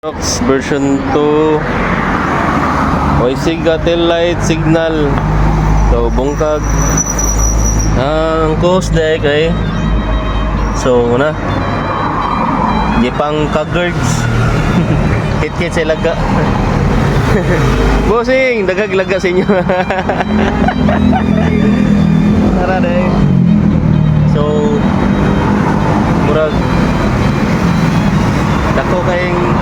Rox version 2 Oisiga tail light signal. So bungkag. Ang coast deck ay So na Gipang kagards Hit kit sa laga Bossing Dagag laga sa inyo. Tara day So Murag Dako kayong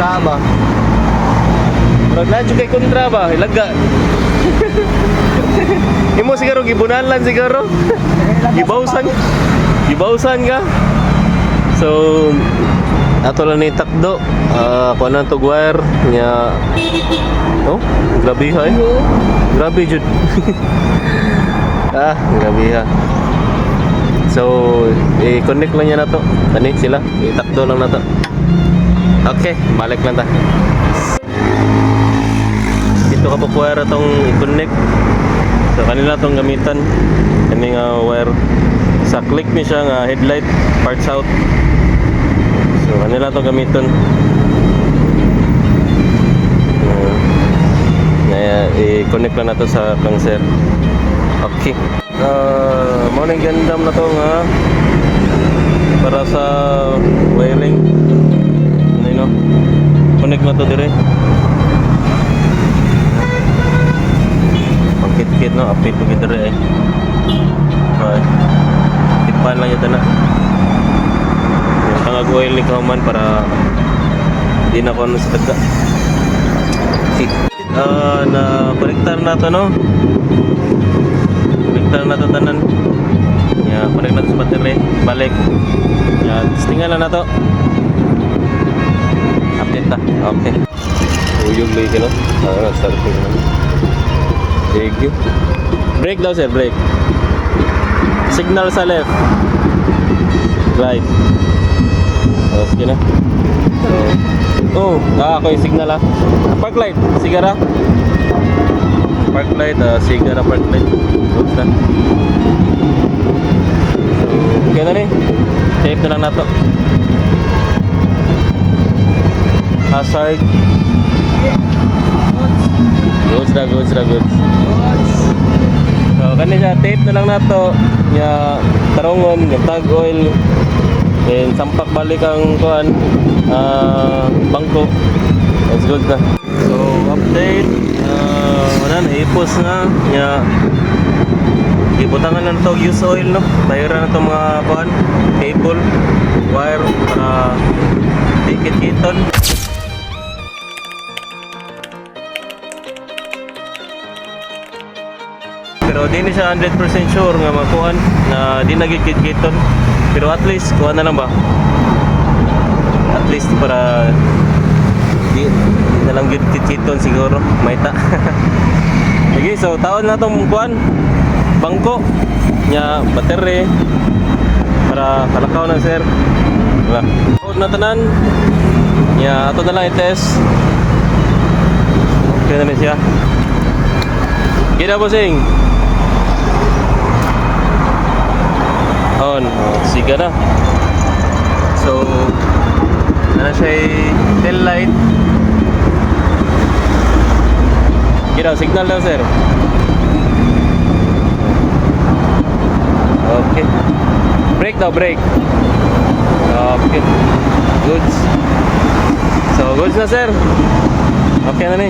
sama. Murag na kay kontra ba, ilaga. Imo siguro gibunalan siguro. Gibawsan. Gibawsan ka. So ato lang ni takdo. Ah, kuan na to wire nya Oh, grabe ha. eh. Grabe jud. ah, grabe ha. So, i-connect lang niya na to. Kani sila, itakdo lang na to. Okay, balik lang ta. Dito ka po wire tong i-connect. So, kanila tong gamitan. Kani nga wire. Sa click ni siya nga headlight, parts out. So, kanila tong gamiton. Uh, Kaya, i-connect lang na to sa cancer. Okay. Uh, morning gandam na to nga para sa Pangkit-kit no, update to dire eh. Okay. Tipan lang yun na. Yung tangag oil ni Kauman para di na ko ano sa taga. Uh, na konektar na to no. Konektar na to tanan. Ya, connect na to sa battery. Balik. Ya, testingan lang na to. Update ta. Okay. Uyog lagi no. Ah, start ko na. Thank you. Brake daw sir, brake. Signal sa left. Right. Okay na. Oh, ah, ako yung signal ah. Park light, sigara. Park light, ah, sigara park light. Oops na. So, okay na rin. Tape na lang na to. Hazard. Goods na, goods na, goods. So, kani siya, tape na lang na to. Ya, tarongon, yung tag oil. Then, sampak balik ang kuan, ah, bangko. That's good na. So, update. Uh, wala na, ipos na. Ya, ibutangan na to use oil no tayra na to mga kuan cable wire para dikit kiton pero di ni siya 100% sure nga makuan na di nagikit kiton pero at least kuha na lang ba? At least para di, di na lang git kiton siguro may ta sige so taon na tong kuan bangko nya battery para kalakaw na sir. Diba? Hold na tanan. Nya ato na lang i-test. Okay na rin siya? Kita bossing on siga na so ano siya tail light Kita signal daw sir Okay. Brake daw, brake. Okay. Goods. So, goods na sir. Okay na ni.